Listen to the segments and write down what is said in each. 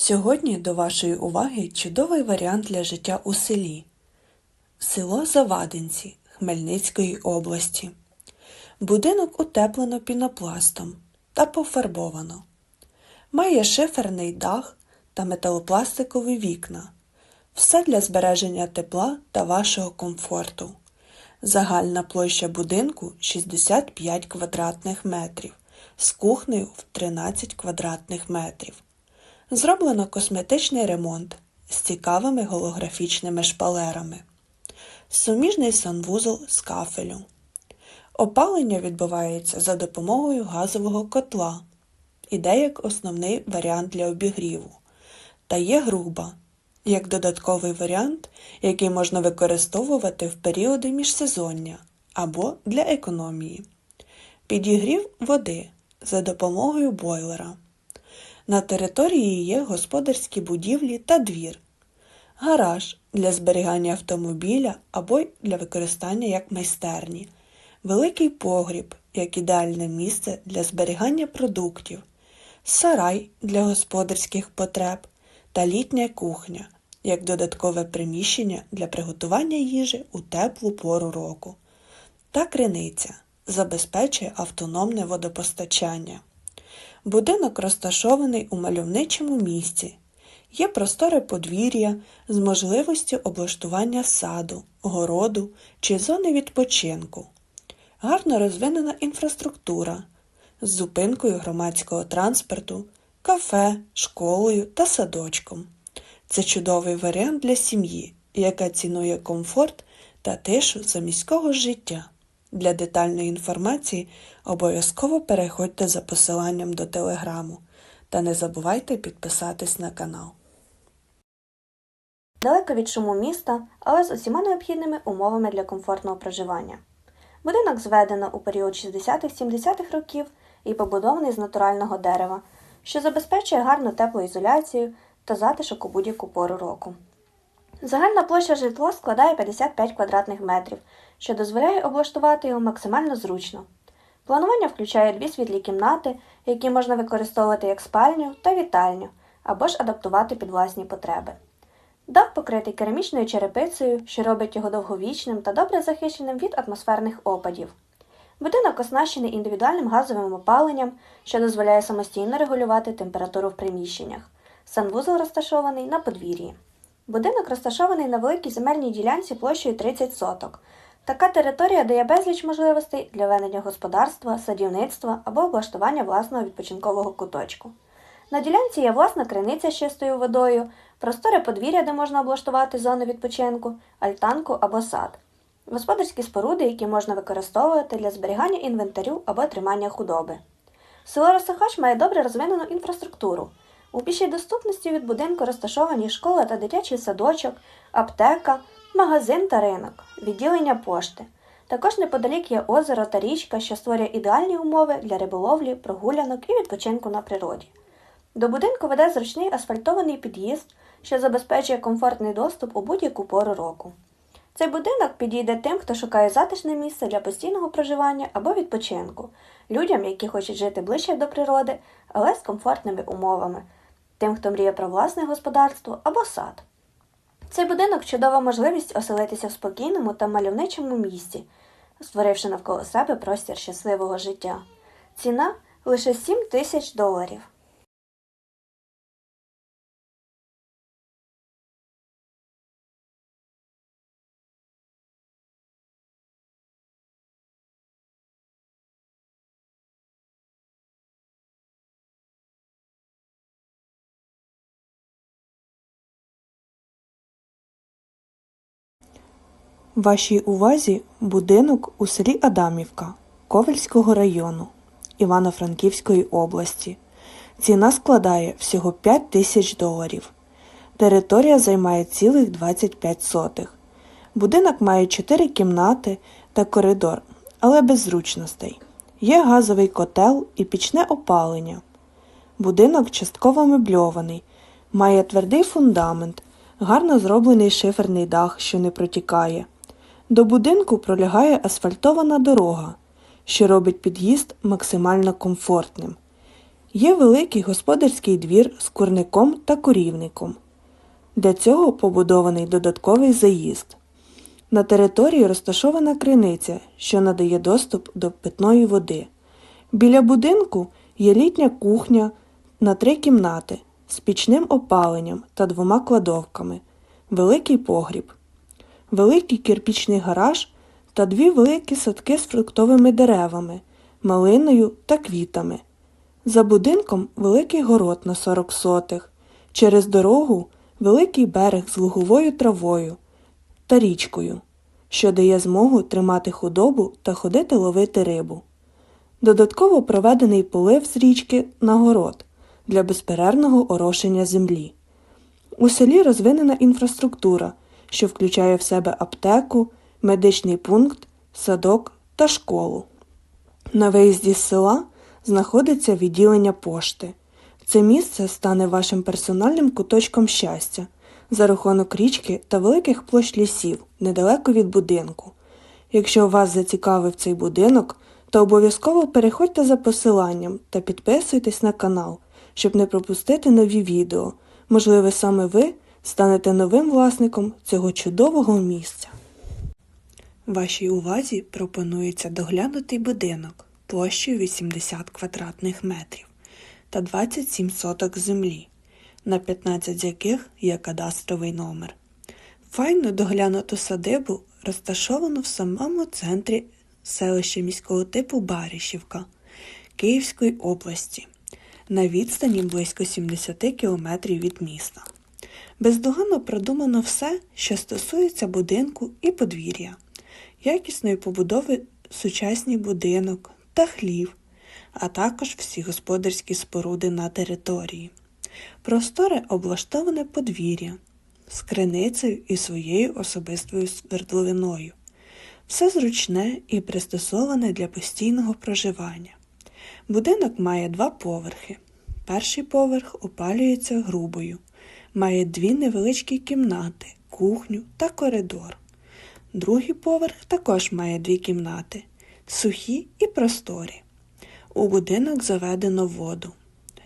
Сьогодні до вашої уваги чудовий варіант для життя у селі. Село Завадинці Хмельницької області. Будинок утеплено пінопластом та пофарбовано. Має шиферний дах та металопластикові вікна. Все для збереження тепла та вашого комфорту. Загальна площа будинку 65 квадратних метрів з кухнею в 13 квадратних метрів. Зроблено косметичний ремонт з цікавими голографічними шпалерами. Суміжний санвузол з кафелю. Опалення відбувається за допомогою газового котла. Іде як основний варіант для обігріву. Та є груба, як додатковий варіант, який можна використовувати в періоди міжсезоння або для економії. Підігрів води за допомогою бойлера. На території є господарські будівлі та двір, гараж для зберігання автомобіля або для використання як майстерні, великий погріб як ідеальне місце для зберігання продуктів, сарай для господарських потреб та літня кухня як додаткове приміщення для приготування їжі у теплу пору року. Та криниця забезпечує автономне водопостачання. Будинок розташований у мальовничому місці. Є просторе подвір'я з можливістю облаштування саду, городу чи зони відпочинку. Гарно розвинена інфраструктура з зупинкою громадського транспорту, кафе, школою та садочком. Це чудовий варіант для сім'ї, яка цінує комфорт та тишу за міського життя. Для детальної інформації обов'язково переходьте за посиланням до телеграму та не забувайте підписатись на канал. Далеко від шуму міста, але з усіма необхідними умовами для комфортного проживання. Будинок зведено у період 60-70-х років і побудований з натурального дерева, що забезпечує гарну теплоізоляцію та затишок у будь-яку пору року. Загальна площа житла складає 55 квадратних метрів, що дозволяє облаштувати його максимально зручно. Планування включає дві світлі кімнати, які можна використовувати як спальню та вітальню, або ж адаптувати під власні потреби. Дах покритий керамічною черепицею, що робить його довговічним та добре захищеним від атмосферних опадів. Будинок оснащений індивідуальним газовим опаленням, що дозволяє самостійно регулювати температуру в приміщеннях. Санвузол розташований на подвір'ї. Будинок розташований на великій земельній ділянці площею 30 соток. Така територія дає безліч можливостей для ведення господарства, садівництва або облаштування власного відпочинкового куточку. На ділянці є власна криниця з чистою водою, просторе подвір'я, де можна облаштувати зону відпочинку, альтанку або сад, господарські споруди, які можна використовувати для зберігання інвентарю або тримання худоби. Село Росахач має добре розвинену інфраструктуру. У пішій доступності від будинку розташовані школа та дитячий садочок, аптека, магазин та ринок, відділення пошти. Також неподалік є озеро та річка, що створює ідеальні умови для риболовлі, прогулянок і відпочинку на природі. До будинку веде зручний асфальтований під'їзд, що забезпечує комфортний доступ у будь-яку пору року. Цей будинок підійде тим, хто шукає затишне місце для постійного проживання або відпочинку, людям, які хочуть жити ближче до природи, але з комфортними умовами, тим, хто мріє про власне господарство або сад. Цей будинок чудова можливість оселитися в спокійному та мальовничому місці, створивши навколо себе простір щасливого життя. Ціна лише 7 тисяч доларів. Вашій увазі будинок у селі Адамівка Ковельського району Івано-Франківської області. Ціна складає всього 5 тисяч доларів. Територія займає цілих 25 сотих. Будинок має 4 кімнати та коридор, але без зручностей. Є газовий котел і пічне опалення. Будинок частково мебльований, має твердий фундамент, гарно зроблений шиферний дах, що не протікає. До будинку пролягає асфальтована дорога, що робить під'їзд максимально комфортним. Є великий господарський двір з курником та курівником. Для цього побудований додатковий заїзд. На території розташована криниця, що надає доступ до питної води. Біля будинку є літня кухня на три кімнати з пічним опаленням та двома кладовками, великий погріб, великий кирпічний гараж та дві великі садки з фруктовими деревами, малиною та квітами. За будинком великий город на 40 сотих, через дорогу великий берег з луговою травою та річкою, що дає змогу тримати худобу та ходити ловити рибу. Додатково проведений полив з річки на город для безперервного орошення землі. У селі розвинена інфраструктура, що включає в себе аптеку, медичний пункт, садок та школу. На виїзді з села знаходиться відділення пошти. Це місце стане вашим персональним куточком щастя за рахунок річки та великих площ лісів недалеко від будинку. Якщо вас зацікавив цей будинок, то обов'язково переходьте за посиланням та підписуйтесь на канал, щоб не пропустити нові відео. Можливо, саме ви станете новим власником цього чудового місця. Вашій увазі пропонується доглянутий будинок площею 80 квадратних метрів та 27 соток землі, на 15 з яких є кадастровий номер. Файно доглянуту садибу розташовано в самому центрі селища міського типу Барішівка Київської області на відстані близько 70 кілометрів від міста. Бездоганно продумано все, що стосується будинку і подвір'я, якісної побудови сучасний будинок та хлів, а також всі господарські споруди на території. Просторе облаштоване подвір'я з криницею і своєю особистою свердловиною. Все зручне і пристосоване для постійного проживання. Будинок має два поверхи. Перший поверх опалюється грубою, має дві невеличкі кімнати, кухню та коридор. Другий поверх також має дві кімнати, сухі і просторі. У будинок заведено воду.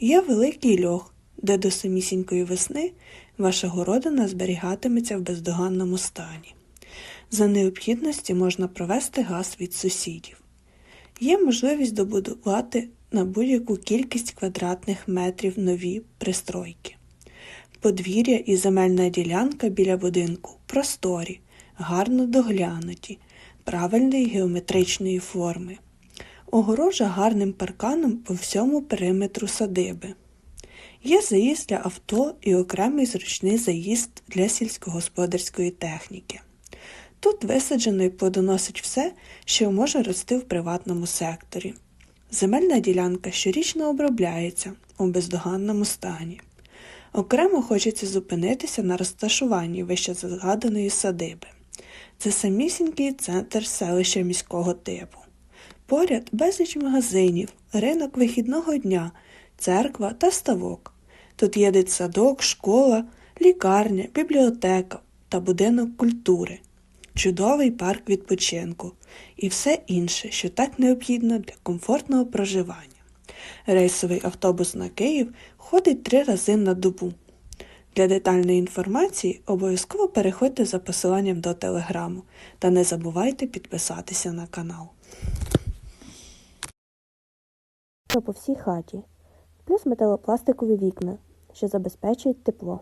Є великий льох, де до самісінької весни ваша городина зберігатиметься в бездоганному стані. За необхідності можна провести газ від сусідів. Є можливість добудувати на будь-яку кількість квадратних метрів нові пристройки. Подвір'я і земельна ділянка біля будинку просторі, гарно доглянуті, правильної геометричної форми. Огорожа гарним парканом по всьому периметру садиби. Є заїзд для авто і окремий зручний заїзд для сільськогосподарської техніки. Тут висаджено і плодоносить все, що може рости в приватному секторі. Земельна ділянка щорічно обробляється у бездоганному стані. Окремо хочеться зупинитися на розташуванні вище згаданої садиби. Це самісінький центр селища міського типу. Поряд безліч магазинів, ринок вихідного дня, церква та ставок. Тут є дитсадок, школа, лікарня, бібліотека та будинок культури, чудовий парк відпочинку і все інше, що так необхідно для комфортного проживання. Рейсовий автобус на Київ ходить три рази на добу. Для детальної інформації обов'язково переходьте за посиланням до телеграму та не забувайте підписатися на канал. по всій хаті, плюс металопластикові вікна, що забезпечують тепло.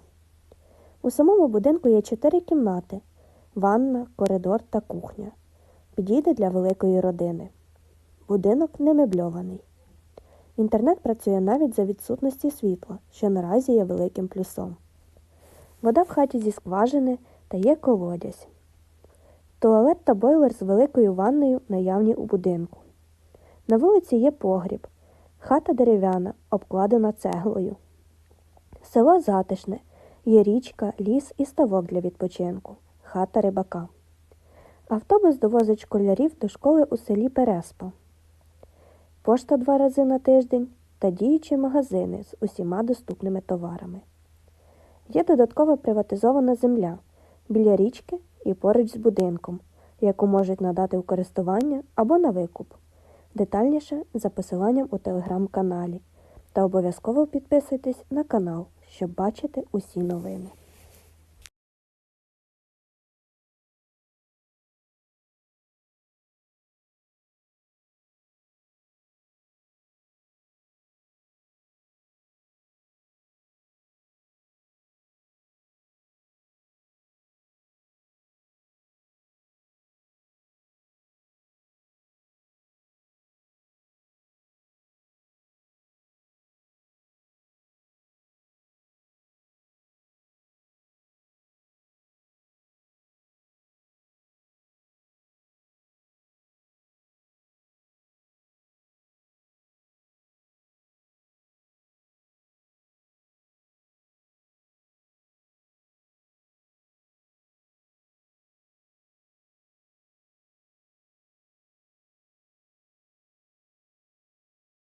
У самому будинку є чотири кімнати ванна, коридор та кухня. Підійде для великої родини. Будинок не мебльований. Інтернет працює навіть за відсутності світла, що наразі є великим плюсом. Вода в хаті зі скважини та є колодязь. Туалет та бойлер з великою ванною наявні у будинку. На вулиці є погріб, хата дерев'яна, обкладена цеглою. Село затишне, є річка, ліс і ставок для відпочинку, хата рибака. Автобус довозить школярів до школи у селі Переспа. Пошта два рази на тиждень та діючі магазини з усіма доступними товарами. Є додаткова приватизована земля біля річки і поруч з будинком, яку можуть надати у користування або на викуп. Детальніше за посиланням у телеграм-каналі. та обов'язково підписуйтесь на канал, щоб бачити усі новини.